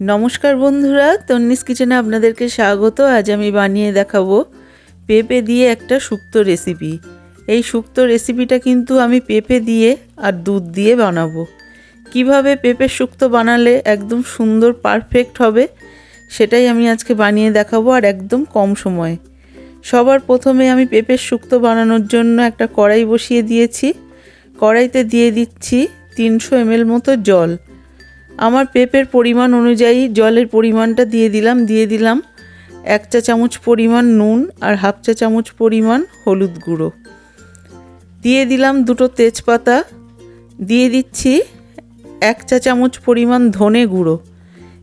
নমস্কার বন্ধুরা, তন্নিস কিচেনে আপনাদেরকে স্বাগত। আজ আমি বানিয়ে দেখাবো পেঁপে দিয়ে একটা শুক্তো রেসিপি। এই শুক্তো রেসিপিটা কিন্তু আমি পেঁপে দিয়ে আর দুধ দিয়ে বানাবো। কীভাবে পেঁপের শুক্তো বানালে একদম সুন্দর পারফেক্ট হবে, সেটাই আমি আজকে বানিয়ে দেখাবো আর একদম কম সময়ে। সবার প্রথমে আমি পেঁপের শুক্তো বানানোর জন্য একটা কড়াই বসিয়ে দিয়েছি। কড়াইতে দিয়ে দিচ্ছি তিনশো এমএল মতো জল। আমার পেঁপের পরিমাণ অনুযায়ী জলের পরিমাণটা দিয়ে দিলাম দিয়ে দিলাম এক চা চামচ পরিমাণ নুন আর হাফ চা চামচ পরিমাণ হলুদ গুঁড়ো। দিয়ে দিলাম দুটো তেজপাতা, দিয়ে দিচ্ছি এক চা চামচ পরিমাণ ধনে গুঁড়ো।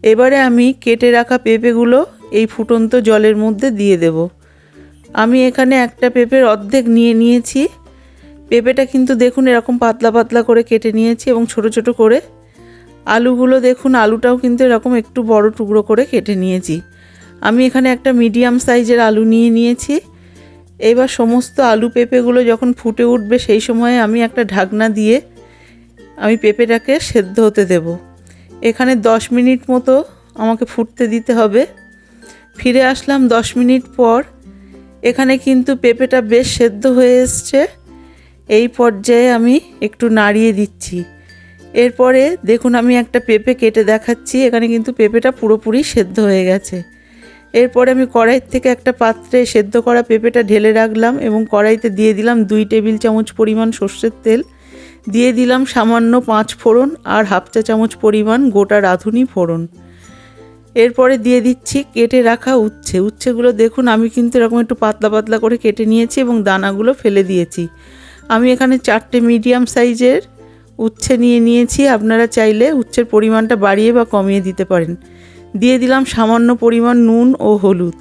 এবারে আমি কেটে রাখা পেঁপেগুলো এই ফুটন্ত জলের মধ্যে দিয়ে দেব। আমি এখানে একটা পেঁপের অর্ধেক নিয়ে নিয়েছি। পেঁপেটা কিন্তু দেখুন এরকম পাতলা পাতলা করে কেটে নিয়েছি এবং ছোট ছোট করে আলুগুলো দেখুন, আলুটাও কিন্তু এরকম একটু বড় টুকরো করে কেটে নিয়েছি। আমি এখানে একটা মিডিয়াম সাইজের আলু নিয়ে নিয়েছি। এবার সমস্ত আলু পেঁপেগুলো যখন ফুটে উঠবে, সেই সময়ে আমি একটা ঢাকনা দিয়ে আমি পেঁপেটাকে সেদ্ধ হতে দেব। এখানে দশ মিনিট মতো আমাকে ফুটতে দিতে হবে। ফিরে আসলাম দশ মিনিট পর। এখানে কিন্তু পেঁপেটা বেশ সেদ্ধ হয়ে এসছে। এই পর্যায়ে আমি একটু নাড়িয়ে দিচ্ছি। এরপরে দেখুন আমি একটা পেঁপে কেটে দেখাচ্ছি, এখানে কিন্তু পেঁপেটা পুরোপুরি সেদ্ধ হয়ে গেছে। এরপরে আমি কড়াইয়ের থেকে একটা পাত্রে সেদ্ধ করা পেঁপেটা ঢেলে রাখলাম এবং কড়াইতে দিয়ে দিলাম দুই টেবিল চামচ পরিমাণ সর্ষের তেল, দিয়ে দিলাম সামান্য পাঁচ ফোড়ন আর হাফ চা চামচ পরিমাণ গোটা রাঁধুনি ফোড়ন। এরপরে দিয়ে দিচ্ছি কেটে রাখা উচ্ছে। উচ্ছেগুলো দেখুন, আমি কিন্তু এরকম একটু পাতলা পাতলা করে কেটে নিয়েছি এবং দানাগুলো ফেলে দিয়েছি। আমি এখানে চারটে মিডিয়াম সাইজের উচ্ছে নিয়ে নিয়েছি, আপনারা চাইলে উচ্ছের পরিমাণটা বাড়িয়ে বা কমিয়ে দিতে পারেন। দিয়ে দিলাম সামান্য পরিমাণ নুন ও হলুদ।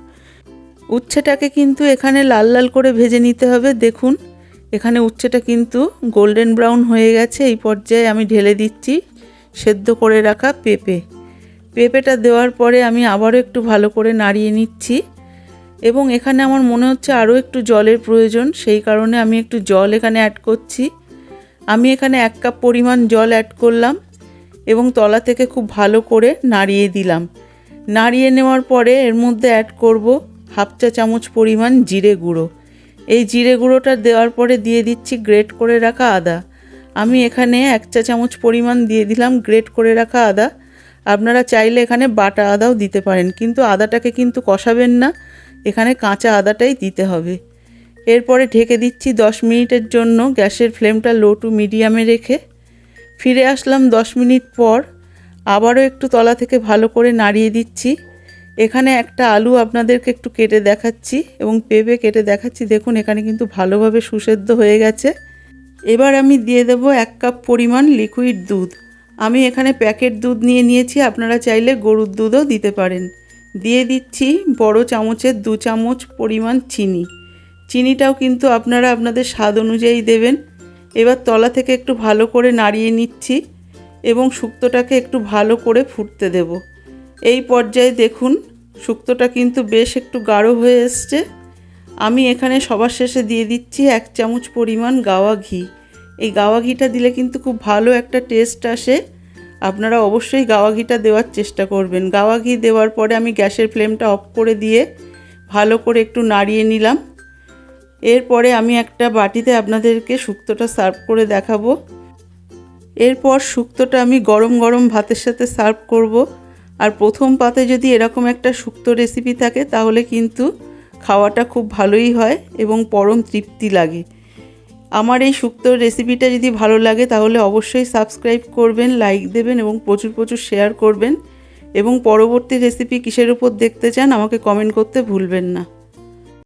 উচ্ছেটাকে কিন্তু এখানে লাল লাল করে ভেজে নিতে হবে। দেখুন, এখানে উচ্ছেটা কিন্তু গোল্ডেন ব্রাউন হয়ে গেছে। এই পর্যায়ে আমি ঢেলে দিচ্ছি সেদ্ধ করে রাখা পেঁপে। পেঁপেটা দেওয়ার পরে আমি আবারও একটু ভালো করে নাড়িয়ে নিচ্ছি। এবং এখানে আমার মনে হচ্ছে আরও একটু জলের প্রয়োজন, সেই কারণে আমি একটু জল এখানে অ্যাড করছি। আমি এখানে এক কাপ পরিমাণ জল অ্যাড করলাম এবং তলা থেকে খুব ভালো করে নাড়িয়ে দিলাম। নাড়িয়ে নেওয়ার পরে এর মধ্যে অ্যাড করব হাফ চা চামচ পরিমাণ জিরে গুঁড়ো। এই জিরে গুঁড়োটা দেওয়ার পরে দিয়ে দিচ্ছি গ্রেট করে রাখা আদা। আমি এখানে এক চা চামচ পরিমাণ দিয়ে দিলাম গ্রেট করে রাখা আদা। আপনারা চাইলে এখানে বাটা আদাও দিতে পারেন, কিন্তু আদাটাকে কিন্তু কষাবেন না। এখানে কাঁচা আদাটাই দিতে হবে। এরপরে ঢেকে দিচ্ছি দশ মিনিটের জন্য গ্যাসের ফ্লেমটা লো টু মিডিয়ামে রেখে। ফিরে আসলাম দশ মিনিট পর। আবারও একটু তলা থেকে ভালো করে নাড়িয়ে দিচ্ছি। এখানে একটা আলু আপনাদেরকে একটু কেটে দেখাচ্ছি এবং পেঁপে কেটে দেখাচ্ছি। দেখুন, এখানে কিন্তু ভালোভাবে সুসেদ্ধ হয়ে গেছে। এবার আমি দিয়ে দেব এক কাপ পরিমাণ লিকুইড দুধ। আমি এখানে প্যাকেট দুধ নিয়ে নিয়েছি, আপনারা চাইলে গরুর দুধও দিতে পারেন। দিয়ে দিচ্ছি বড় চামচের দু চামচ পরিমাণ চিনি। চিনিটাও কিন্তু আপনারা আপনাদের স্বাদ অনুযায়ী দেবেন। এবার তলা থেকে একটু ভালো করে নাড়িয়ে নিচ্ছি এবং শুক্তোটাকে একটু ভালো করে ফুটতে দেব। এই পর্যায়ে দেখুন, শুক্তোটা কিন্তু বেশ একটু গাঢ় হয়ে এসছে। আমি এখানে সবার শেষে দিয়ে দিচ্ছি এক চামচ পরিমাণ গাওয়া ঘি। এই গাওয়া ঘিটা দিলে কিন্তু খুব ভালো একটা টেস্ট আসে। আপনারা অবশ্যই গাওয়া ঘিটা দেওয়ার চেষ্টা করবেন। গাওয়া ঘি দেওয়ার পরে আমি গ্যাসের ফ্লেমটা অফ করে দিয়ে ভালো করে একটু নাড়িয়ে নিলাম। এরপরে আমি একটা বাটিতে আপনাদেরকে শুক্তোটা সার্ভ করে দেখাবো। এরপর শুক্তোটা আমি গরম গরম ভাতের সাথে সার্ভ করব। আর প্রথম পাতে যদি এরকম একটা শুক্তো রেসিপি থাকে, তাহলে কিন্তু খাওয়াটা খুব ভালোই হয় এবং পরম তৃপ্তি লাগে। আমার এই শুক্তোর রেসিপিটা যদি ভালো লাগে, তাহলে অবশ্যই সাবস্ক্রাইব করবেন লাইক দেবেন এবং প্রচুর প্রচুর শেয়ার করবেন। এবং পরবর্তী রেসিপি কিসের উপর দেখতে চান, আমাকে কমেন্ট করতে ভুলবেন না।